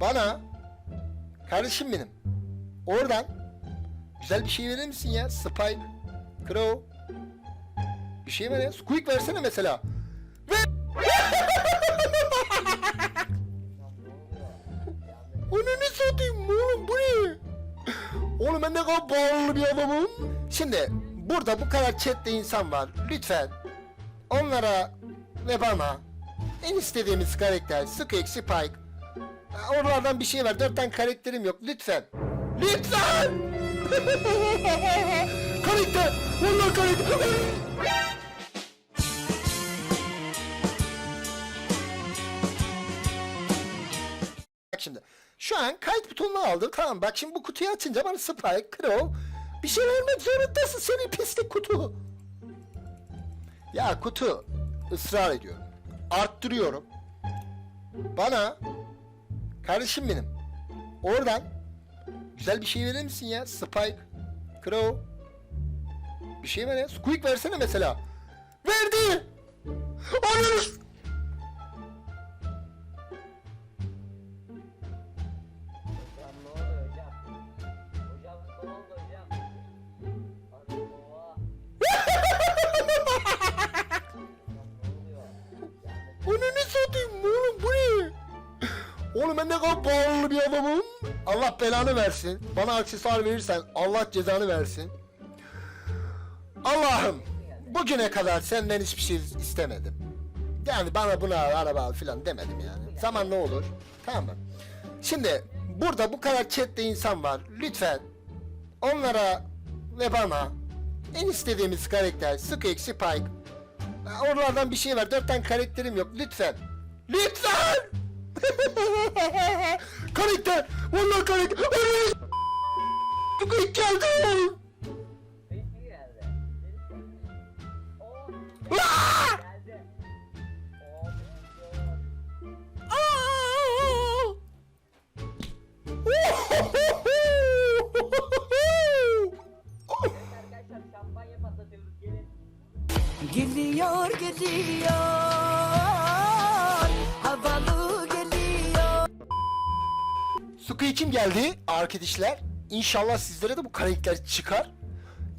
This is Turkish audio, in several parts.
Bana kardeşim benim oradan güzel bir şey verir misin ya? Spike, Crow. Bir şey ver ya. Squeak versene mesela. Ver. Onu satayım oğlum bu ne? Oğlum ben ne kadar bağlı bir adamım. Şimdi burada bu kadar chatte insan var. Lütfen onlara ve bana en istediğimiz karakter Squeak, Spike. Oralardan bir şey var. Dört tane karakterim yok. Lütfen. Lütfen! karakter! Vallahi karakter! Bak şimdi. Şu an kayıt butonunu aldım. Tamam bak şimdi bu kutuyu açınca bana Spike, Crow bir şey vermek zorundasın seni pislik kutu. Ya kutu ısrar ediyorum. Arttırıyorum. Bana kardeşim benim oradan güzel bir şey verir misin ya? Spike, Crow bir şey ver ya. Squeak versene mesela. Verdi. Onu ben ne kadar bağlı bir adamım. Allah belanı versin. Bana aksesuar verirsen Allah cezanı versin. Allah'ım bugüne kadar senden hiçbir şey istemedim. Yani bana buna araba al filan demedim yani. Zaman ne olur. Tamam mı? Şimdi burada bu kadar chatte insan var. Lütfen onlara ve bana en istediğimiz karakter Squeak, Spike, Ha, Oralardan bir şey var. Dört tane karakterim yok. Lütfen. Lütfen! karakter! Vallahi karakter! Ay! geldi! Peki geldi. Su kim geldi arkadaşlar. İnşallah sizlere de bu karakter çıkar.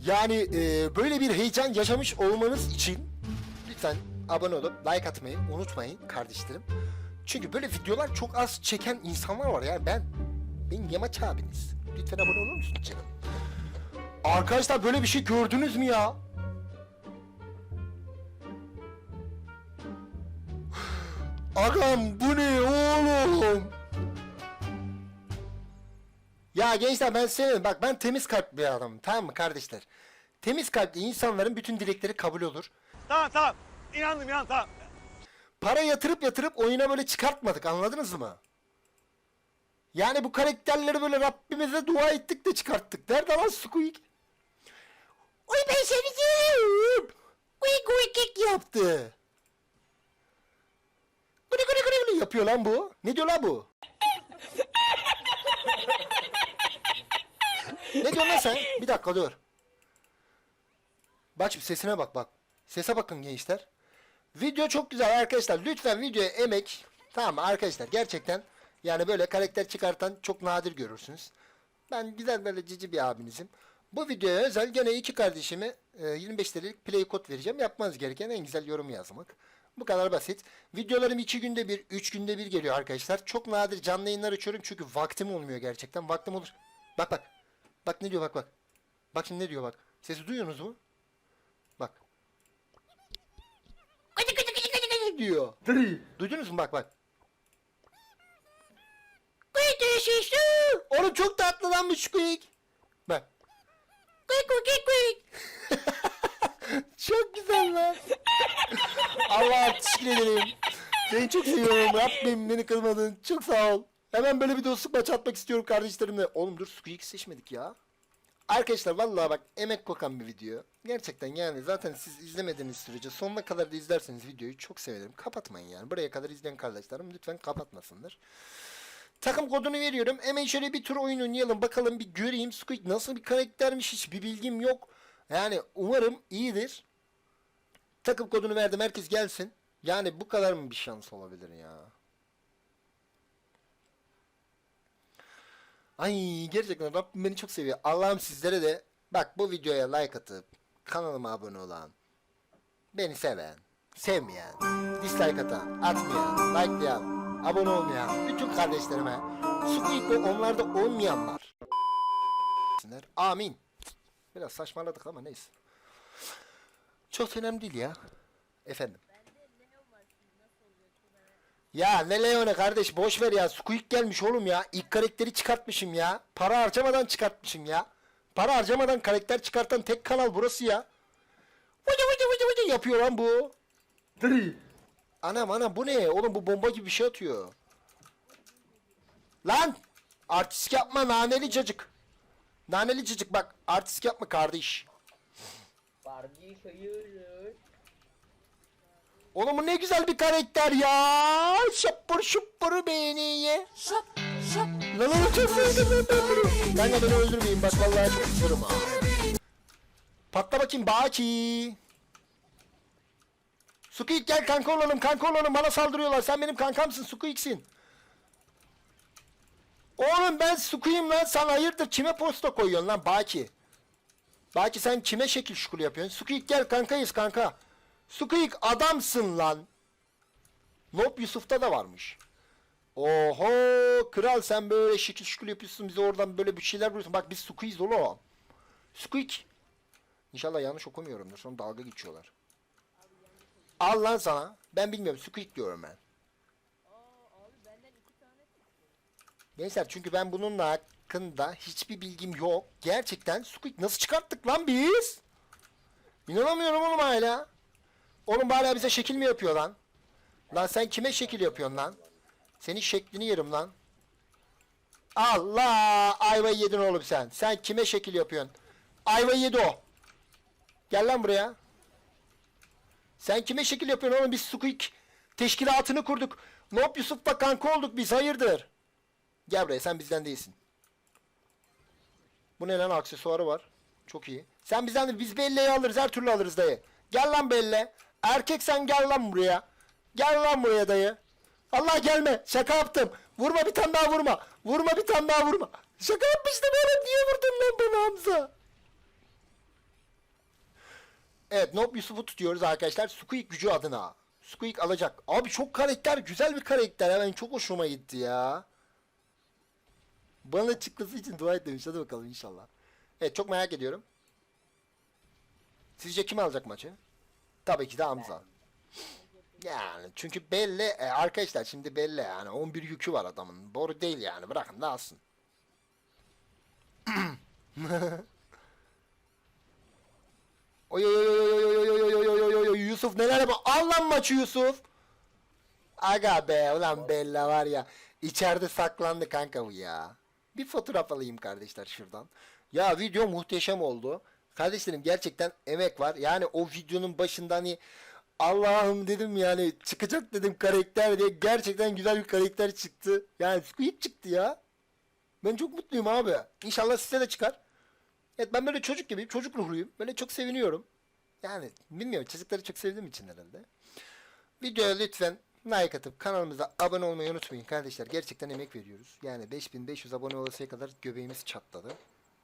Yani e, böyle bir heyecan yaşamış olmanız için lütfen abone olup like atmayı unutmayın kardeşlerim. Çünkü böyle videolar çok az çeken insanlar var yani ben. Benim yamaç abiniz. Lütfen abone olur musunuz canım? Arkadaşlar böyle bir şey gördünüz mü ya? Agam bu ne oğlum? Ya gençler ben senin bak ben temiz kalpli bir adamım tamam mı kardeşler? Temiz kalpli insanların bütün dilekleri kabul olur. Tamam tamam. İnandım inan tamam. Para yatırıp yatırıp oyuna böyle çıkartmadık anladınız mı? Yani bu karakterleri böyle Rabbimize dua ettik de çıkarttık. Nerede lan Squeak? Oy ben seni yerim. Quick quick yaptı. Gıdı gıdı gıdı yapıyor lan bu. Ne diyor lan bu? ne diyorsun lan sen? Bir dakika dur. Bak sesine bak bak. Sese bakın gençler. Video çok güzel arkadaşlar. Lütfen videoya emek. Tamam mı arkadaşlar gerçekten yani böyle karakter çıkartan çok nadir görürsünüz. Ben güzel böyle cici bir abinizim. Bu videoya özel gene iki kardeşime e, 25 TL'lik play kod vereceğim. Yapmanız gereken en güzel yorum yazmak. Bu kadar basit. Videolarım iki günde bir, üç günde bir geliyor arkadaşlar. Çok nadir canlı yayınlar açıyorum çünkü vaktim olmuyor gerçekten. Vaktim olur. Bak bak. Bak ne diyor bak bak. Bak şimdi ne diyor bak. Sesi duyuyorsunuz mu? Bak. diyor. Duydunuz mu bak bak. Şişu. Oğlum çok tatlı lan bu Squeak. Bak. Çok güzel lan. Allah teşekkür ederim. Seni çok seviyorum. Rabbim beni kırmadın. Çok sağ ol. Hemen böyle bir dostluk maçı atmak istiyorum kardeşlerimle. Oğlum dur Squeak seçmedik ya. Arkadaşlar vallahi bak emek kokan bir video. Gerçekten yani zaten siz izlemediğiniz sürece sonuna kadar da izlerseniz videoyu çok sevinirim. Kapatmayın yani. Buraya kadar izleyen kardeşlerim lütfen kapatmasınlar. Takım kodunu veriyorum. Hemen şöyle bir tur oyun oynayalım. Bakalım bir göreyim Squid nasıl bir karaktermiş hiç bir bilgim yok. Yani umarım iyidir. Takım kodunu verdim. Herkes gelsin. Yani bu kadar mı bir şans olabilir ya? Ay gerçekten Rabbim beni çok seviyor. Allah'ım sizlere de bak bu videoya like atıp kanalıma abone olan, beni seven, sevmeyen, dislike atan, atmayan, likelayan, abone olmayan bütün kardeşlerime Squid ve onlarda olmayanlar. Amin. Biraz saçmaladık ama neyse. Çok önemli değil ya. Efendim. Ya ne Leon'e kardeş boş ver ya. Squeak gelmiş oğlum ya. İlk karakteri çıkartmışım ya. Para harcamadan çıkartmışım ya. Para harcamadan karakter çıkartan tek kanal burası ya. Vıcı vıcı vıcı vıcı yapıyor lan bu. Anam anam bu ne? Oğlum bu bomba gibi bir şey atıyor. Lan! Artistik yapma naneli cacık. Naneli cacık bak artistik yapma kardeş. Bardi hayırdır? Oğlum bu ne güzel bir karakter ya. Şapur şupur beni ye. Şap şap Lan oğlum çok sevdim lan ben bunu. Kanka beni öldürmeyin bak vallahi çok istiyorum ha. Patla bakayım Baki. Squeak gel kanka olalım kanka olalım bana saldırıyorlar. Sen benim kankamsın Squeak'sin. Oğlum ben Squeak'im lan sen hayırdır kime posta koyuyorsun lan Baki? Baki sen kime şekil şukul yapıyorsun? Squeak gel kankayız kanka. Squeak adamsın lan. Nop Yusuf'ta da varmış. Oho kral sen böyle şekil şukul yapıyorsun bize oradan böyle bir şeyler vuruyorsun. Bak biz Squeak'iz oğlum. Squeak. İnşallah yanlış okumuyorumdur. Sonra dalga geçiyorlar. Al lan sana. Ben bilmiyorum. Squeak diyorum ben. Gençler çünkü ben bununla hakkında hiçbir bilgim yok. Gerçekten Squeak nasıl çıkarttık lan biz? İnanamıyorum oğlum hala. Oğlum hala bize şekil mi yapıyor lan? Lan sen kime şekil yapıyorsun lan? Senin şeklini yerim lan. Allah! Ayvayı yedin oğlum sen. Sen kime şekil yapıyorsun? Ayvayı yedi o. Gel lan buraya. Sen kime şekil yapıyorsun oğlum? Biz Squeak teşkilatını kurduk. Nop Yusuf'la kanka olduk biz. Hayırdır? Gel buraya sen bizden değilsin. Bu ne lan aksesuarı var. Çok iyi. Sen bizden de biz Belle'yi alırız her türlü alırız dayı. Gel lan Belle. Erkek sen gel lan buraya. Gel lan buraya dayı. Allah gelme. Şaka yaptım. Vurma bir tane daha vurma. Vurma bir tane daha vurma. Şaka yapmıştım oğlum. Niye vurdun lan bana Hamza? Evet Nob Yusuf'u tutuyoruz arkadaşlar. Squeak gücü adına. Squeak alacak. Abi çok karakter. Güzel bir karakter. Hemen çok hoşuma gitti ya. Bana çıkması için dua et demiş. Hadi bakalım inşallah. Evet çok merak ediyorum. Sizce kim alacak maçı? Tabii ki de Hamza. Yani çünkü belli e, arkadaşlar şimdi belli yani 11 yükü var adamın. Boru değil yani bırakın da alsın. Oy oy oy oy oy oy oy oy oy oy oy Yusuf neler yapıyor? Al lan maçı Yusuf. Aga be ulan Bella var ya. içeride saklandı kanka bu ya. Bir fotoğraf alayım kardeşler şuradan. Ya video muhteşem oldu. Kardeşlerim gerçekten emek var. Yani o videonun başında hani Allah'ım dedim yani çıkacak dedim karakter diye gerçekten güzel bir karakter çıktı. Yani Squid çıktı ya. Ben çok mutluyum abi. İnşallah size de çıkar. Evet ben böyle çocuk gibiyim. Çocuk ruhluyum. Böyle çok seviniyorum. Yani bilmiyorum çocukları çok sevdiğim için herhalde. Videoya lütfen like atıp kanalımıza abone olmayı unutmayın kardeşler. Gerçekten emek veriyoruz. Yani 5500 abone olasıya kadar göbeğimiz çatladı.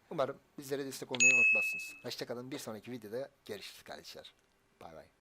Umarım bizlere destek olmayı unutmazsınız. Hoşçakalın. Bir sonraki videoda görüşürüz kardeşler. Bay bay.